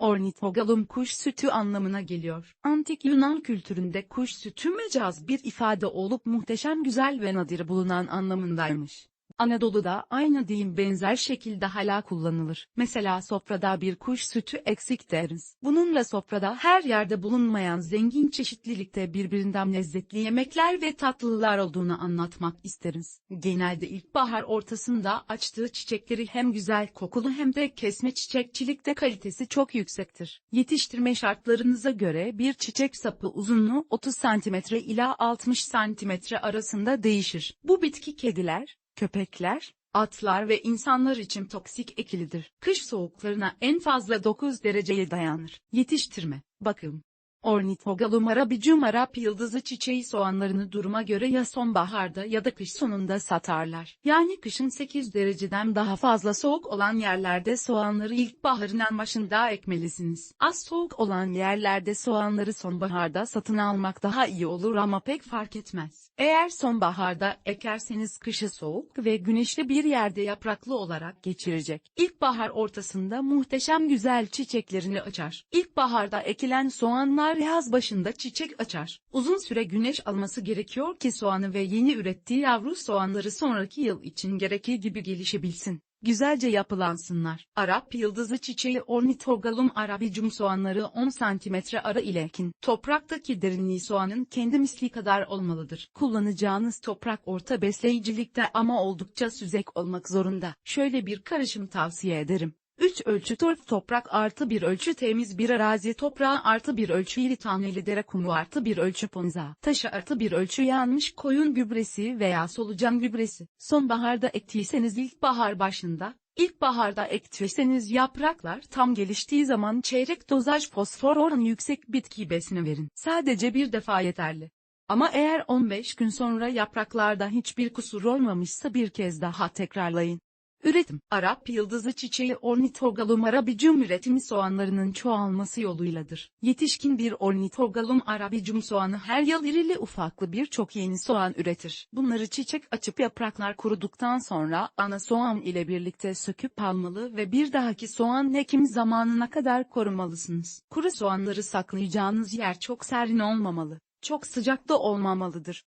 Ornitogalum kuş sütü anlamına geliyor. Antik Yunan kültüründe kuş sütü mecaz bir ifade olup muhteşem güzel ve nadir bulunan anlamındaymış. Anadolu'da aynı deyim benzer şekilde hala kullanılır. Mesela sofrada bir kuş sütü eksik deriz. Bununla sofrada her yerde bulunmayan zengin çeşitlilikte birbirinden lezzetli yemekler ve tatlılar olduğunu anlatmak isteriz. Genelde ilkbahar ortasında açtığı çiçekleri hem güzel kokulu hem de kesme çiçekçilikte kalitesi çok yüksektir. Yetiştirme şartlarınıza göre bir çiçek sapı uzunluğu 30 cm ila 60 cm arasında değişir. Bu bitki kediler, köpekler, atlar ve insanlar için toksik ekilidir. Kış soğuklarına en fazla 9 dereceye dayanır. Yetiştirme, bakım. Ornitogalum arabicum arap yıldızı çiçeği soğanlarını duruma göre ya sonbaharda ya da kış sonunda satarlar. Yani kışın 8 dereceden daha fazla soğuk olan yerlerde soğanları ilkbaharın en başında ekmelisiniz. Az soğuk olan yerlerde soğanları sonbaharda satın almak daha iyi olur ama pek fark etmez. Eğer sonbaharda ekerseniz kışı soğuk ve güneşli bir yerde yapraklı olarak geçirecek. İlkbahar ortasında muhteşem güzel çiçeklerini açar. İlkbaharda ekilen soğanlar yaz başında çiçek açar. Uzun süre güneş alması gerekiyor ki soğanı ve yeni ürettiği yavru soğanları sonraki yıl için gerekir gibi gelişebilsin. Güzelce yapılansınlar. Arap yıldızı çiçeği Ornithogalum arabicum soğanları 10 cm ara ile ekin. Topraktaki derinliği soğanın kendi misli kadar olmalıdır. Kullanacağınız toprak orta besleyicilikte ama oldukça süzek olmak zorunda. Şöyle bir karışım tavsiye ederim. 3 ölçü torf toprak artı 1 ölçü temiz bir arazi toprağı artı 1 ölçü iri taneli dere kumu artı 1 ölçü ponza taşı artı 1 ölçü yanmış koyun gübresi veya solucan gübresi. Sonbaharda ektiyseniz ilkbahar başında, İlkbaharda ektiyseniz yapraklar tam geliştiği zaman çeyrek dozaj fosfor oranı yüksek bitki besini verin. Sadece bir defa yeterli. Ama eğer 15 gün sonra yapraklarda hiçbir kusur olmamışsa bir kez daha tekrarlayın. Üretim, Arap yıldızı çiçeği Ornithogalum arabicum üretimi soğanlarının çoğalması yoluyladır. Yetişkin bir Ornithogalum arabicum soğanı her yıl irili ufaklı birçok yeni soğan üretir. Bunları çiçek açıp yapraklar kuruduktan sonra ana soğan ile birlikte söküp almalı ve bir dahaki soğan ekim zamanına kadar korumalısınız. Kuru soğanları saklayacağınız yer çok serin olmamalı. Çok sıcak da olmamalıdır.